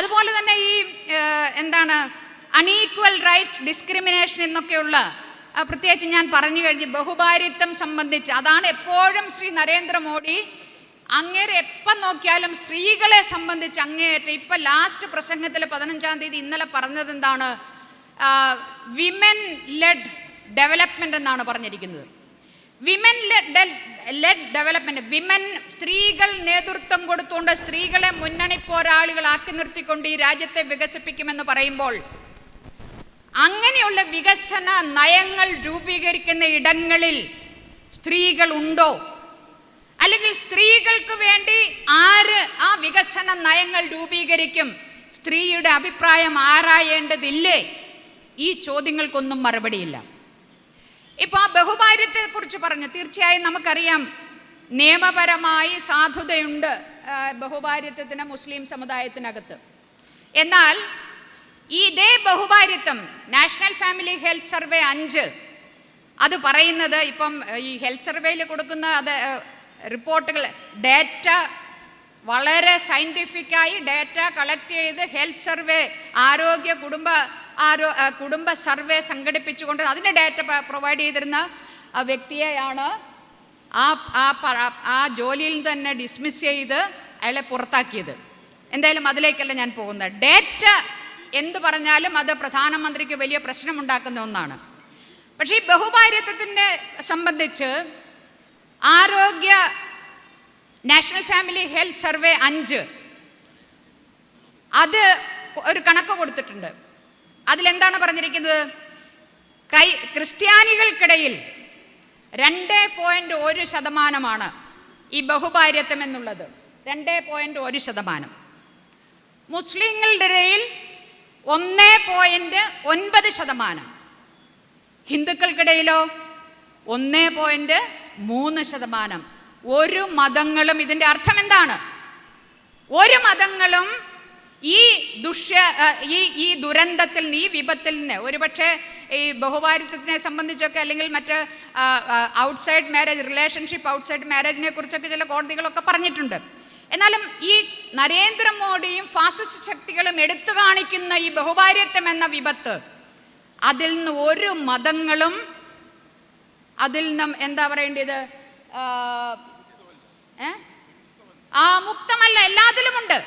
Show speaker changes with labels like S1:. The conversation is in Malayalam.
S1: അതുപോലെ തന്നെ ഈ എന്താണ് അൺഈക്വൽ റൈറ്റ്സ് ഡിസ്ക്രിമിനേഷൻ എന്നൊക്കെയുള്ള പ്രത്യേകിച്ച് ഞാൻ പറഞ്ഞു കഴിഞ്ഞ് ബഹുഭാരിത്വം സംബന്ധിച്ച് അതാണ് എപ്പോഴും ശ്രീ നരേന്ദ്രമോദി അങ്ങേരെ എപ്പം നോക്കിയാലും സ്ത്രീകളെ സംബന്ധിച്ച് അങ്ങേയറ്റം ഇപ്പം ലാസ്റ്റ് പ്രസംഗത്തിൽ പതിനഞ്ചാം തീയതി ഇന്നലെ പറഞ്ഞത് എന്താണ് വിമൻ ലെഡ് ഡെവലപ്മെന്റ് എന്നാണ് പറഞ്ഞിരിക്കുന്നത്. വിമൻ ലെഡ് ഡെവലപ്മെന്റ് വിമൻ സ്ത്രീകൾ നേതൃത്വം കൊടുത്തുകൊണ്ട് സ്ത്രീകളെ മുന്നണി പോരാളികളാക്കി നിർത്തിക്കൊണ്ട് ഈ രാജ്യത്തെ വികസിപ്പിക്കുമെന്ന് പറയുമ്പോൾ അങ്ങനെയുള്ള വികസന നയങ്ങൾ രൂപീകരിക്കുന്ന ഇടങ്ങളിൽ സ്ത്രീകൾ ഉണ്ടോ? അല്ലെങ്കിൽ സ്ത്രീകൾക്ക് വേണ്ടി ആര് ആ വികസന നയങ്ങൾ രൂപീകരിക്കും? സ്ത്രീയുടെ അഭിപ്രായം ആരായേണ്ടതില്ലേ? ഈ ചോദ്യങ്ങൾക്കൊന്നും മറുപടിയില്ല. ഇപ്പൊ ആ ബഹുഭാര്യത്തെ കുറിച്ച് പറഞ്ഞു. തീർച്ചയായും നമുക്കറിയാം നിയമപരമായി സാധുതയുണ്ട് ബഹുഭാര്യത്വത്തിന് മുസ്ലിം സമുദായത്തിനകത്ത്. എന്നാൽ ഈ ഇതേ ബഹുഭാര്യത്വം നാഷണൽ ഫാമിലി ഹെൽത്ത് സർവേ അഞ്ച് അത് പറയുന്നത് ഇപ്പം ഈ ഹെൽത്ത് സർവേയിൽ കൊടുക്കുന്ന അത് റിപ്പോർട്ടുകൾ ഡേറ്റ വളരെ സയന്റിഫിക്കായി ഡേറ്റ കളക്ട് ചെയ്ത് ഹെൽത്ത് സർവേ ആരോഗ്യ കുടുംബ ആരോ കുടുംബ സർവേ സംഘടിപ്പിച്ചുകൊണ്ട് അതിന് ഡാറ്റ പ്രൊവൈഡ് ചെയ്തിരുന്ന വ്യക്തിയെയാണ് ആ ആ ആ ജോലിയിൽ തന്നെ ഡിസ്മിസ് ചെയ്ത് അയാളെ പുറത്താക്കിയത്. എന്തായാലും അതിലേക്കല്ല ഞാൻ പോകുന്നത്. ഡേറ്റ എന്ത് പറഞ്ഞാലും അത് പ്രധാനമന്ത്രിക്ക് വലിയ പ്രശ്നമുണ്ടാക്കുന്ന ഒന്നാണ്. പക്ഷേ ഈ ബഹുഭാര്യത്വത്തിനെ സംബന്ധിച്ച് ആരോഗ്യ നാഷണൽ ഫാമിലി ഹെൽത്ത് സർവേ അഞ്ച് അത് ഒരു കണക്ക് കൊടുത്തിട്ടുണ്ട്. അതിലെന്താണ് പറഞ്ഞിരിക്കുന്നത്? ക്രൈ ക്രിസ്ത്യാനികൾക്കിടയിൽ രണ്ട് പോയിന്റ് ഒരു ശതമാനമാണ് ഈ ബഹുഭാര്യത്വം എന്നുള്ളത്. രണ്ട് പോയിന്റ് ഒരു ശതമാനം. മുസ്ലിങ്ങളുടെ ഇടയിൽ ഒന്ന് പോയിന്റ് ഒൻപത് ശതമാനം. ഹിന്ദുക്കൾക്കിടയിലോ ഒന്ന് പോയിന്റ് മൂന്ന് ശതമാനം. ഒരു മതങ്ങളും ഇതിന്റെ അർത്ഥം എന്താണ്? ഒരു മതങ്ങളും ഈ ദുഷ്യ ഈ ഈ ദുരന്തത്തിൽ നിന്ന് ഈ വിപത്തിൽ നിന്ന് ഒരുപക്ഷെ ഈ ബഹുഭാരിത്വത്തിനെ സംബന്ധിച്ചൊക്കെ അല്ലെങ്കിൽ മറ്റ് ഔട്ട്സൈഡ് മാരേജ് റിലേഷൻഷിപ്പ് ഔട്ട്സൈഡ് മാരേജിനെ കുറിച്ചൊക്കെ ചില കോടതികളൊക്കെ പറഞ്ഞിട്ടുണ്ട്. എന്നാലും ഈ നരേന്ദ്രമോദിയും ഫാസിസ്റ്റ് ശക്തികളും എടുത്തു കാണിക്കുന്ന ഈ ബഹുഭാര്യത്വം എന്ന വിപത്ത് അതിൽ നിന്ന് ഒരു മതങ്ങളും അതിൽ നിന്നും എന്താ പറയേണ്ടത്? ആ, മുക്തമല്ല എല്ലാത്തിലുമുണ്ട്.